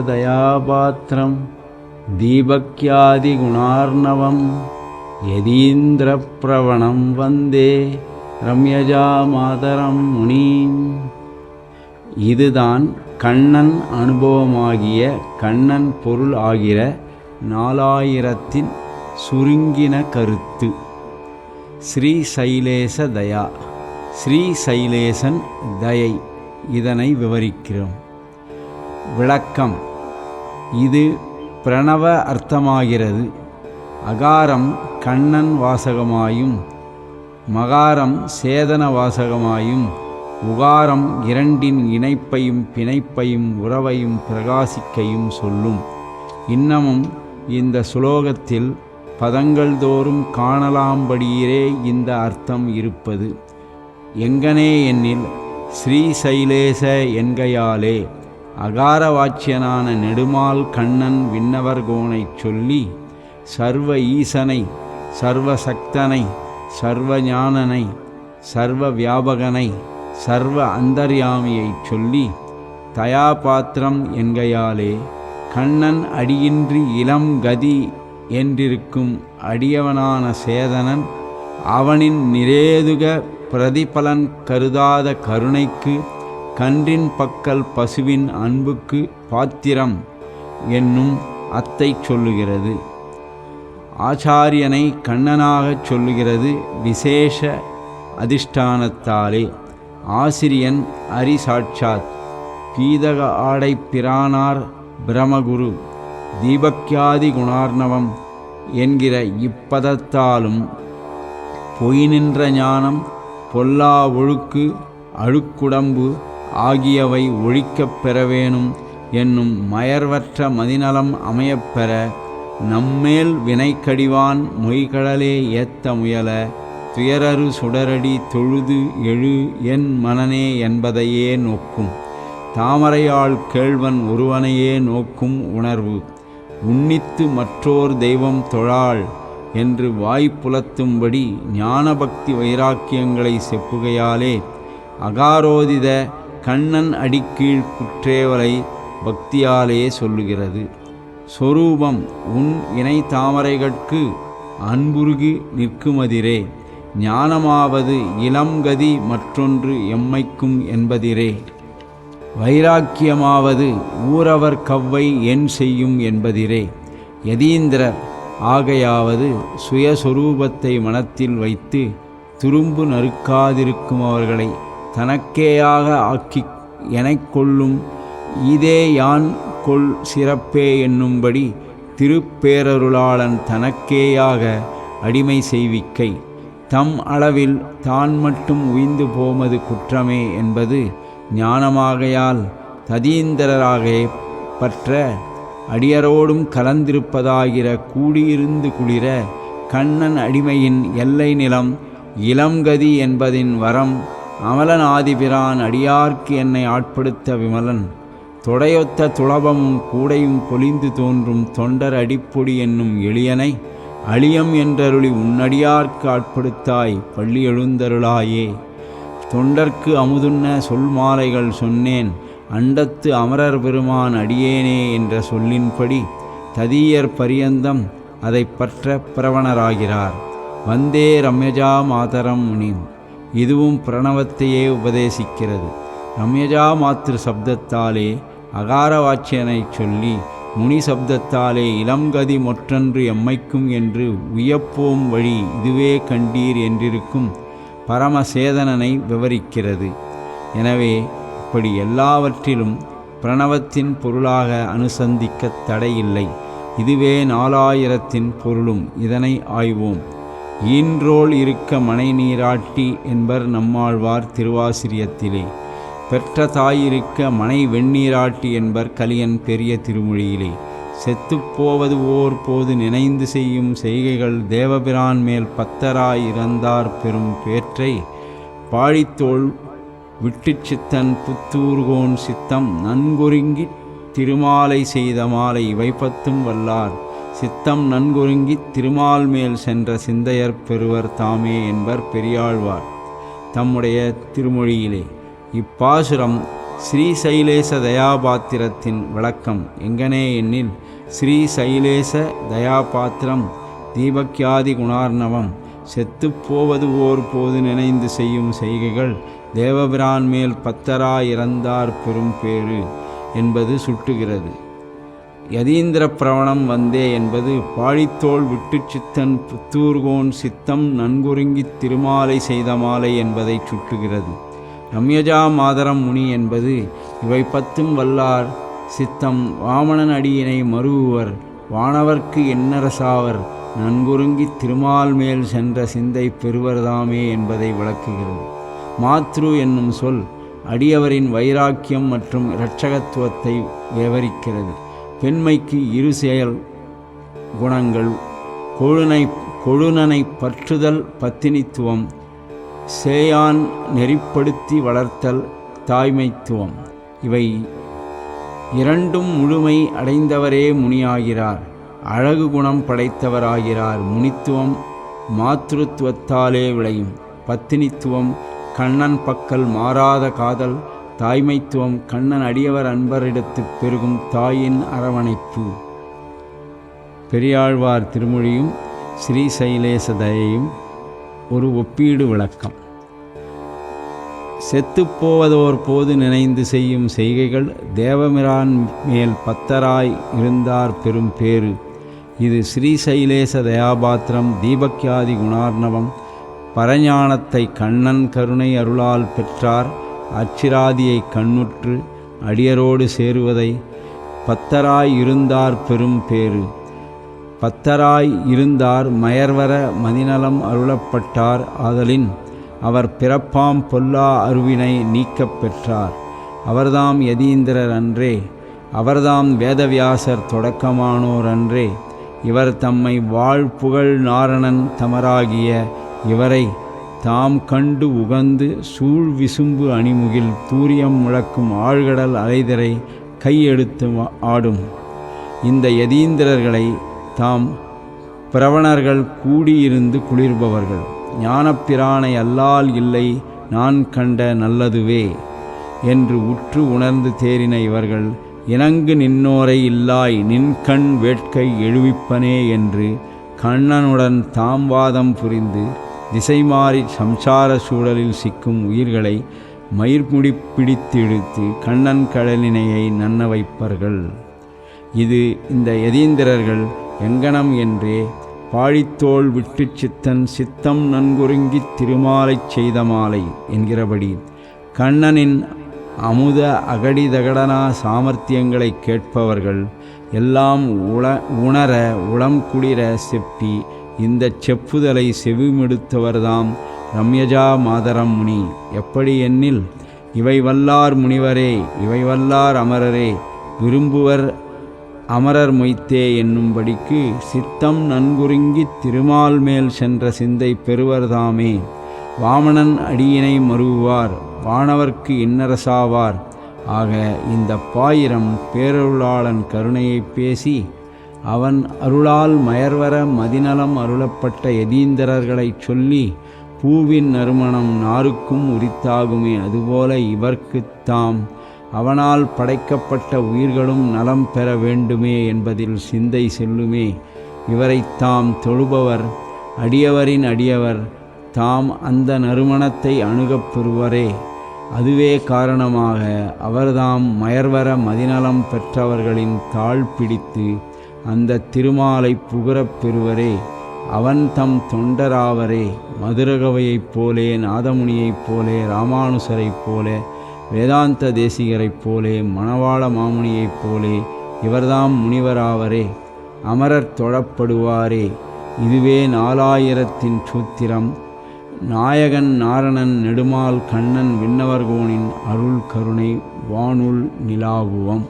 श्रीशैलेशदयापात्रं दीपक्यादिगुणार्णवं यदीन्द्रप्रवणं वन्दे ரம்யஜாமாதரம் முனீம் இதுதான் கண்ணன் அனுபவமாகிய கண்ணன் பொருள் ஆகிற நாலாயிரத்தின் சுருங்கின கருத்து ஸ்ரீ சைலேச தயா ஸ்ரீ சைலேசன் தயை இதனை விவரிக்கிறோம் விளக்கம். இது பிரணவ அர்த்தமாகிறது. அகாரம் கண்ணன் வாசகமாயும் மகாரம் சேதன வாசகமாயும் உகாரம் இரண்டின் இணைப்பையும் பிணைப்பையும் உறவையும் பிரகாசிக்கையும் சொல்லும். இன்னமும் இந்த சுலோகத்தில் பதங்கள் தோறும் காணலாம்படியே இந்த அர்த்தம் இருப்பது. எங்கனே என்னில் ஸ்ரீசைலேச என்கையாலே அகார வாச்சியனான நெடுமால் கண்ணன் விண்ணவர்கோனைச் சொல்லி சர்வ ஈசனை சர்வசக்தனை சர்வ ஞானனை சர்வ வியாபகனை சர்வ அந்தர்யாமியைச் சொல்லி தயாபாத்திரம் என்கையாலே கண்ணன் அடியின்றி இளம் கதி என்றிருக்கும் அடியவனான சேதனன் அவனின் நிரேதுக பிரதிபலன் கருதாத கருணைக்கு கன்றின் பக்கல் பசுவின் அன்புக்கு பாத்திரம் என்னும் அத்தை சொல்லுகிறது. ஆச்சாரியனை கண்ணனாகச் சொல்லுகிறது விசேஷ அதிஷ்டானத்தாலே. ஆசிரியன் அரிசாட்சாத் பீதக ஆடை பிரானார் பிரமகுரு தீபக்யாதி குணார்ணவம் என்கிற இப்பதத்தாலும் பொய் நின்ற ஞானம் பொல்லா ஒழுக்கு அழுக்குடம்பு ஆகியவை ஒழிக்கப் பெறவேணும் என்னும் மயர்வற்ற மதிநலம் அமையப்பெற நம்மேல் வினைக்கடிவான் மொய்கடலே ஏத்த முயல துயரரு சுடரடி தொழுது எழு என் மனனே என்பதையே நோக்கும். தாமரையாள் கேழ்வன் ஒருவனையே நோக்கும் உணர்வு. உன்னித்து மற்றோர் தெய்வம் தொழாள் என்று வாய்ப்புலத்தும்படி ஞானபக்தி வைராக்கியங்களை செப்புகையாலே அகாரோதித கண்ணன் அடிக்கீழ் குற்றேவலை பக்தியாலேயே சொல்லுகிறது. சொரூபம் உன் இணை தாமரைகட்கு அன்புருகி நிற்குமதிரே. ஞானமாவது இளம்கதி மற்றொன்று எம்மைக்கும் என்பதிரே. வைராக்கியமாவது ஊரவர் கவ்வை என் செய்யும் என்பதிரே. யதீந்திரர் ஆகையாவது சுயஸ்வரூபத்தை மனத்தில் வைத்து துரும்பு நறுக்காதிருக்கும் அவர்களை தனக்கேயாக ஆக்கி எனக் கொள்ளும் இதே யான் கொள் சிறப்பே என்னும்படி திருப்பேரருளாளன் தனக்கேயாக அடிமை செய்விக்கை. தம் அளவில் தான் மட்டும் உயிந்து போமது குற்றமே என்பது ஞானமாகையால் ததீந்திரராக பற்ற அடியரோடும் கலந்திருப்பதாகிற கூடியிருந்து குளிர கண்ணன் அடிமையின் எல்லை நிலம் இளங்கதி என்பதின் வரம் அமலன் ஆதிபிரான் அடியார்க்கு என்னை ஆட்படுத்த விமலன். தொடையொத்த துளபமும் கூடையும் பொலிந்து தோன்றும் தொண்டர் அடிப்பொடி என்னும் எளியனை அழியம் என்றருளி உன்னடியார்க்கு ஆட்படுத்தாய் பள்ளி எழுந்தருளாயே. தொண்டர்க்கு அமுதுண்ண சொல் மாலைகள் சொன்னேன் அண்டத்து அமரர் பெருமான் அடியேனே என்ற சொல்லின்படி ததியர் பரியந்தம் அதை பற்ற பிரவணராகிறார். வந்தே ரம்யஜா மாதரம் முனின் இதுவும் பிரணவத்தையே உபதேசிக்கிறது. ரம்யஜா மாத்திரு சப்தத்தாலே அகாரவாச்சியனைச் சொல்லி முனி சப்தத்தாலே இளம்கதி மொற்றன்று எம்மைக்கும் என்று உயப்போம் வழி இதுவே கண்டீர் என்றிருக்கும் பரமசேதனனை விவரிக்கிறது. எனவே இப்படி எல்லாவற்றிலும் பிரணவத்தின் பொருளாக அனுசந்திக்க தடையில்லை. இதுவே நாலாயிரத்தின் பொருளும் இதனை ஆய்வோம். ஈன்றோள் இருக்க மனை நீராட்டி என்பர் நம்மாழ்வார் திருவாசிரியத்திலே. பெற்ற தாயிருக்க மனை வெண்ணீராட்டி என்பர் கலியன் பெரிய திருமொழியிலே. செத்துப்போவது ஓர் போது நினைந்து செய்யும் செய்கைகள் தேவபிரான் மேல் பத்தராய் இறந்தார் பெரும் பேற்றை. பாழித்தோள் விட்டுச் சித்தன் புத்தூர்கோன் சித்தம் நன்கொருங்கித் திருமாலை செய்த மாலை வைப்பத்தும் வல்லார். சித்தம் நன்கொருங்கித் திருமால் மேல் சென்ற சிந்தையர் பெறுவர் தாமே என்பர் பெரியாழ்வார் தம்முடைய திருமொழியிலே. இப்பாசுரம் ஸ்ரீ சைலேச தயாபாத்திரத்தின் விளக்கம். எங்கனே எண்ணில் ஸ்ரீ சைலேச தயாபாத்திரம் தீபக்யாதி குணார்ணவம். செத்துப்போவது ஓர் போது நினைந்து செய்யும் செய்கைகள் தேவபிரான் மேல் பத்தராயிறந்தார் பெரும் பேறு என்பது சுட்டுகிறது. யதீந்திர பிரவணம் வந்தே என்பது பாழித்தோள் விட்டு சித்தன் புத்தூர்கோன் சித்தம் நன்குருங்கி திருமாலை செய்த மாலை என்பதை சுட்டுகிறது ரம்யஜா மாதரம் முனி என்பது இவை பத்தும் வல்லார் சித்தம் வாமணன் அடியினை மருவுவர் வானவர்க்கு எண்ணரசாவர் நன்குருங்கி திருமால் மேல் சென்ற சிந்தை பெறுவர்தாமே என்பதை விளக்குகிறது. மாத்ரு என்னும் சொல் அடியவரின் வைராக்கியம் மற்றும் இரட்சகத்துவத்தை விவரிக்கிறது. பெண்மைக்கு இரு செயல் குணங்கள் கொழுனை கொழுனனை பற்றுதல் பத்தினித்துவம் சேயான் நெறிப்படுத்தி வளர்த்தல் தாய்மைத்துவம். இவை இரண்டும் முழுமை அடைந்தவரே முனியாகிறார். அழகு குணம் படைத்தவராகிறார். முனித்துவம் மாத்திருத்துவத்தாலே விளையும். பத்தினித்துவம் கண்ணன் பக்கல் மாறாத காதல் தாய்மைத்துவம் கண்ணன் அடியவர் அன்பரிடத்து பெருகும் தாயின் அரவணைப்பு. பெரியாழ்வார் திருமொழியும் ஸ்ரீ சைலேச தயையும் ஒரு ஒப்பீடு விளக்கம். செத்துப்போவதோர் போது நினைந்து செய்யும் செய்கைகள் தேவமிரான் மேல் பத்தராய் இருந்தார் பெரும் பேறு. இது ஸ்ரீசைலேச தயாபாத்திரம் தீபக்யாதி குணார்ணவம் பரஞானத்தை கண்ணன் கருணை அருளால் பெற்றார். அச்சிராதியை கண்ணுற்று அடியரோடு சேருவதை பத்தராய் இருந்தார் பெரும் பேறு. பத்தராய் இருந்தார் மயர்வர மதிநலம் அருளப்பட்டார் ஆதலின் அவர் பிறப்பாம் பொல்லா அருவினை நீக்கப் பெற்றார். அவர்தாம் யதீந்திரர் அன்றே அவர்தாம் வேதவியாசர் தொடக்கமானோர் அன்றே இவர் தம்மை வாழ்புகழ் நாரணன் தமராகிய இவரை தாம் கண்டு உகந்து சூழ் விசும்பு அணிமுகில் தூரியம் முழக்கும் ஆழ்கடல் அலைதரை கையெடுத்து ஆடும். இந்த யதீந்திரர்களை தாம் பிரவணர்கள் கூடியிருந்து குளிர்பவர்கள். ஞானப்பிரானை அல்லால் இல்லை நான் கண்ட நல்லதுவே என்று உற்று உணர்ந்து தேறின இவர்கள் இணங்கு நின்னோரை இல்லாய் நின்கண் வேட்கை எழுவிப்பனே என்று கண்ணனுடன் தாம் வாதம் புரிந்து திசை மாறி சம்சார சூழலில் சிக்கும் உயிர்களை மயிர்முடி பிடித்து இழுத்து கண்ணன் கடலினையை நன்ன வைப்பர்கள். இது இந்த எதீந்திரர்கள் எங்கனம் என்றே பாழித்தோள் விட்டு சித்தன் சித்தம் நன்குருங்கித் திருமாலைச் செய்த மாலை என்கிறபடி கண்ணனின் அமுத அகடிதகடனா சாமர்த்தியங்களை கேட்பவர்கள் எல்லாம் உள உணர உளம் குளிர செப்பி இந்த செப்புதலை செவிமெடுத்தவர்தாம் ரம்யஜா மாதரம் முனி. எப்படி எண்ணில்? இவை வல்லார் முனிவரே இவை வல்லார் அமரரே விரும்புவர் அமரர் மொய்த்தே என்னும்படிக்கு சித்தம் நன்குருங்கி திருமால் மேல் சென்ற சிந்தை பெறுவர்தாமே. வாமணன் அடியினை மருவுவார் வானவர்க்கு இன்னரசாவார். ஆக இந்த பாயிரம் பேரருளாளன் கருணையை பேசி அவன் அருளால் மயர்வர மதிநலம் அருளப்பட்ட எதீந்திரர்களைச் சொல்லி பூவின் நறுமணம் நாருக்கும் உரித்தாகுமே அதுபோல இவர்க்குத் தாம். அவனால் படைக்கப்பட்ட உயிர்களும் நலம் பெற வேண்டுமே என்பதில் சிந்தை செல்லுமே. இவரைத் தாம் தொழுபவர் அடியவரின் அடியவர். தாம் அந்த நறுமணத்தை அணுகப் பெறுவரே. அதுவே காரணமாக அவர்தாம் மயர்வர மதிநலம் பெற்றவர்களின் தாழ் பிடித்து அந்த திருமாலை புகழப் பெறுவரே அவன் தம் தொண்டராவரே. மதுரகவையைப் போலே நாதமுனியைப் போலே ராமானுசரைப் போலே வேதாந்த தேசிகரைப் போலே மணவாள மாமுனியைப் போலே இவர்தாம் முனிவராவரே. அமரர் தொழப்படுவாரே இதுவே நாலாயிரத்தின் சூத்திரம். நாயகன் நாரணன் நெடுமால் கண்ணன் விண்ணவர்கோனின் அருள் கருணை வானுள் நிலாவுவம்.